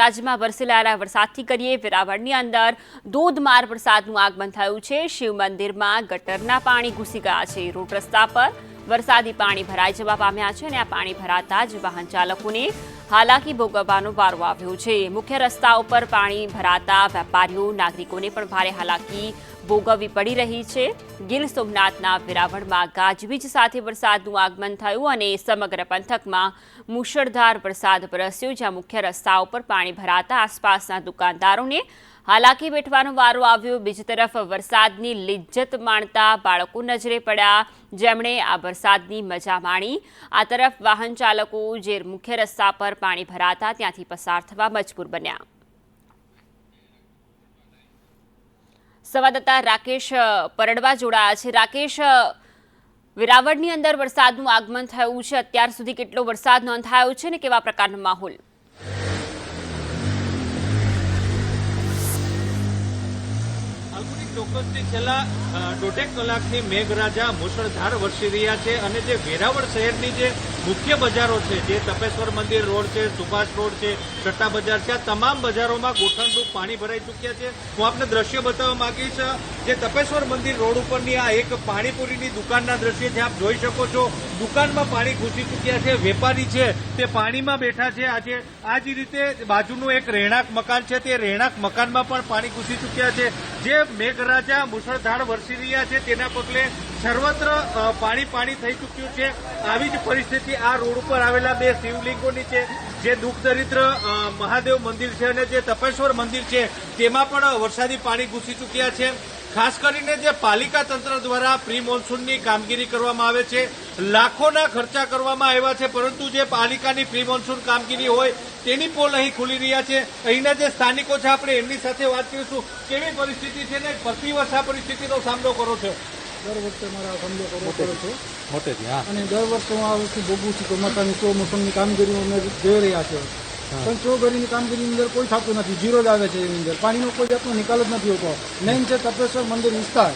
રાજ્યમાં વરસેલા વરસાદથી કરીએ વેરાવળની અંદર. ધોધમાર વરસાદનું આગમન થયું છે. શિવ મંદિરમાં ગટરના પાણી ઘૂસી ગયા છે. રોડ રસ્તા પર વરસાદી પાણી ભરાઈ જવા પામ્યા છે અને આ પાણી ભરાતા જ વાહન ચાલકોને હાલાકી ભોગવવાનો વારો આવ્યો છે. મુખ્ય રસ્તા ઉપર પાણી ભરાતા વેપારીઓ, નાગરિકોને પણ ભારે હાલાકી ભોગવવી પડી રહી છે. ગીર સોમનાથના વેરાવળમાં ગાજવીજ સાથે વરસાદનું આગમન થયું અને સમગ્ર પંથકમાં મુશળધાર વરસાદ વરસ્યો, જ્યાં મુખ્ય રસ્તા ઉપર પાણી ભરાતા આસપાસના દુકાનદારોને હાલાકી વેઠવાનો વારો આવ્યો. બીજી તરફ વરસાદની લિજ્જત માણતા બાળકો નજરે પડ્યા. જેમણે આ વરસાદની મજા માણી. આ તરફ વાહન ચાલકો જે મુખ્ય રસ્તા પર પાણી ભરાતા ત્યાંથી પસાર થવા મજબૂર બન્યા. સંવાદદાતા રાકેશ પરડવા જોડાયા છે. રાકેશ વેરાવળની અંદર વરસાદનું આગમન થયું છે. અત્યાર સુધી કેટલો વરસાદ નોંધાયો છે ને કેવા પ્રકારનો માહોલ? ચોક્કસથી છેલ્લા દોઢેક કલાકથી મેઘરાજા મુશળધાર વરસી રહ્યા છે અને જે વેરાવળ શહેરની જે મુખ્ય બજારો છે, જે તપેશ્વર મંદિર રોડ છે, સુભાષ રોડ છે, સટ્ટા બજાર છે, આ તમામ બજારોમાં ગોઠણરૂપ પાણી ભરાઈ ચૂક્યા છે. હું આપને દ્રશ્ય બતાવવા માંગીશ, જે તપેશ્વર મંદિર રોડ ઉપરની આ એક પાણીપુરીની દુકાનના દ્રશ્ય છે, આપ જોઈ શકો છો. દુકાનમાં પાણી ઘૂસી ચૂક્યા છે, વેપારી છે, તે પાણીમાં બેઠા છે. આજે, આ જ રીતે બાજુનું એક રહેણાંક મકાન છે, તે રહેણાંક મકાનમાં પણ પાણી ઘૂસી ચૂક્યા છે. જે મેઘરાજા મુશળધાર વરસી રહ્યા છે, તેના પગલે સર્વત્ર પાણી પાણી થઈ ચૂક્યું છે. આવી જ પરિસ્થિતિ આ રોડ ઉપર આવેલા બે શિવલિંગોની છે, જે દુઃખ દરિદ્ર મહાદેવ મંદિર છે અને જે તપેશ્વર મંદિર છે, તેમાં પણ વરસાદી પાણી ઘૂસી ચૂક્યા છે. ખાસ કરીને જે પાલિકા તંત્ર દ્વારા પ્રી મોન્સૂનની કામગીરી કરવામાં આવે છે, લાખોના ખર્ચા કરવામાં આવ્યા છે, પરંતુ જે પાલિકાની પ્રી મોન્સૂન કામગીરી હોય, તેની પોલ અહીં ખુલી રહ્યા છે. અહીંના જે સ્થાનિકો છે, આપણે એમની સાથે વાત કરીશું. કેવી પરિસ્થિતિ છે ને, પ્રતિવર્ષ આ પરિસ્થિતિનો સામનો કરો છો? દર વખતે મારા ધંધો કરવો પડે છે. મોટેથી હા. અને દર વર્ષે હું આ વસ્તુ ભોગવું છું ચોમાસાની ચો મોસમની કામગીરી અમે જોઈ રહ્યા છે. પણ ચોગરીની કામગીરીની અંદર કોઈ થતું નથી. જીરો જ આવે છે એની અંદર. પાણીનો કોઈ જાતનો નિકાલ જ નથી હોતો. મેઇન છે તપેશ્વર મંદિર વિસ્તાર.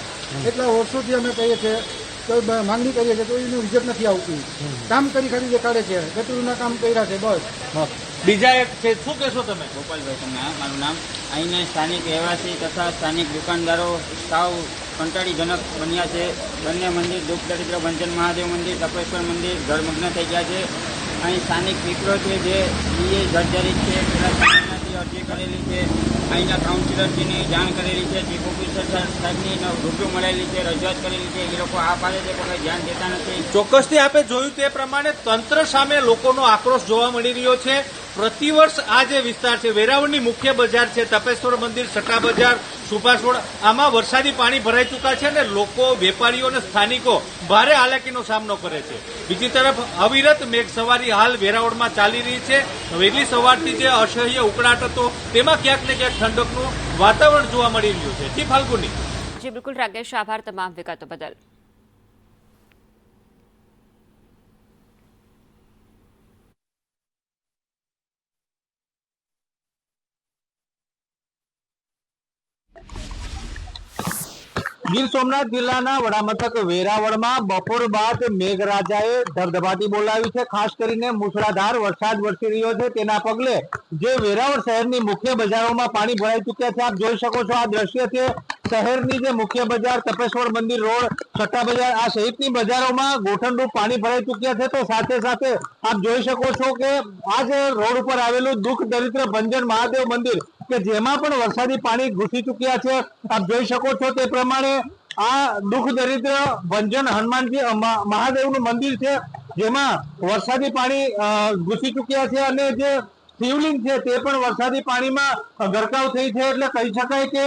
એટલા વર્ષોથી અમે કહીએ છીએ તો માંગણી કરીએ છીએ તો એનું રિઝલ્ટ નથી આવતું. કામ કરી ખાલી દેખાડે છે. ગટુરના કામ કર્યા છે બસ. બીજા એક છે શું કહેશો તમે? ગોપાલભાઈ તમને મારું નામ અહીંના સ્થાનિક રહેવાસી તથા સ્થાનિક દુકાનદારો સાવ કંટાળીજનક બન્યા છે. બંને મંદિર દુઃખ દરિદ્ર ભંજન મહાદેવ મંદિર, તપેશ્વર મંદિર જળમગ્ન થઈ ગયા છે. અહીં સ્થાનિક મિત્રો છે જે એ જર્જરિત છે. અરજી કરેલી છે. અહીંના કાઉન્સિલરજીની જાણ કરેલી છે. ચીફ ઓફિસર સાહેબની રૂબરૂ મળેલી છે. રજૂઆત કરેલી છે. એ લોકો આ પાડે છે પણ ધ્યાન દેતા નથી. ચોક્કસથી આપે જોયું તે પ્રમાણે તંત્ર સામે લોકોનો આક્રોશ જોવા મળી રહ્યો છે. પ્રતિવર્ષ આ જે વિસ્તાર છે, વેરાવળની મુખ્ય બજાર છે, તપેશ્વર મંદિર સટા બજાર સુભાષ રોડ આમાં વરસાદી પાણી ભરાઈ ચૂક્યા છે અને લોકો, વેપારીઓ અને સ્થાનિકો ભારે હાલાકીનો સામનો કરે છે. બીજી તરફ, અવિરત મેઘ સવારી હાલ વેરાવળમાં ચાલી રહી છે. વહેલી સવારથી જે અસહ્ય ઉકળાટ હતો, તેમાં ક્યાંક ને ક્યાંક ઠંડકનું વાતાવરણ જોવા મળી રહ્યું છે. જી, ફાલ્ગુની. જી, બિલકુલ, રાકેશ, આભાર તમામ વિગતો બદલ. ગીર સોમનાથ જિલ્લાના વડામથક વેરાવળમાં બપોર બાદ મેઘરાજાએ ધબધબાટી બોલાવી છે. ખાસ કરીને મુશળાધાર વરસાદ વરસી રહ્યો છે. તેના પગલે જે વેરાવળ શહેરની મુખ્ય બજારોમાં પાણી ભરાઈ ચૂક્યા છે. આપ જોઈ શકો છો આ દ્રશ્ય છે. શહેરની જે મુખ્ય બજાર તપેશ્વર મંદિર રોડ સટ્ટા બજાર, આ સહિતની બજારોમાં ગોઠણરૂપ પાણી ભરાઈ ચૂક્યા છે. તો સાથે સાથે આપ જોઈ શકો છો કે આ જે રોડ ઉપર આવેલું દુઃખ દરિદ્ર ભંજન મહાદેવ મંદિર કે જેમાં પણ વરસાદી પાણી ઘૂસી ચૂક્યા છે, આપ જોઈ શકો છો તે પ્રમાણે આ દુઃખ દરિદ્ર ભંજન હનુમાનજી મહાદેવનું મંદિર છે, જેમાં વરસાદી પાણી ઘૂસી ચૂક્યા છે અને જે શિવલિંગ છે તે પણ વરસાદી પાણીમાં ગરકાવ થઈ છે, એટલે કહી શકાય કે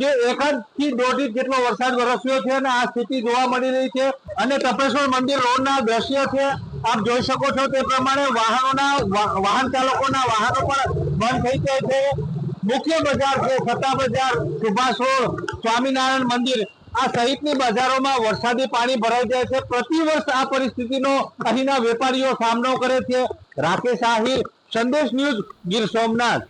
જે એકાદથી દોઢ ઇંચ જેટલો વરસાદ વરસ્યો છે અને આ સ્થિતિ જોવા મળી રહી છે અને તપેશ્વર મંદિર રોડના દ્રશ્ય છે, આપ જોઈ શકો છો તે પ્રમાણે વાહનોના વાહન ચાલકોના વાહનો પણ બંધ થઈ જાય છે મુખ્ય બજાર છે સત્તા બજાર, સુભાષ રોડ, સ્વામિનારાયણ મંદિર. આ સહિતની બજારોમાં વરસાદી પાણી ભરાઈ જાય છે. પ્રતિવર્ષ આ પરિસ્થિતિનો અહીંના વેપારીઓ સામનો કરે છે. રાકેશ આહિર, સંદેશ ન્યૂઝ ગીર સોમનાથ.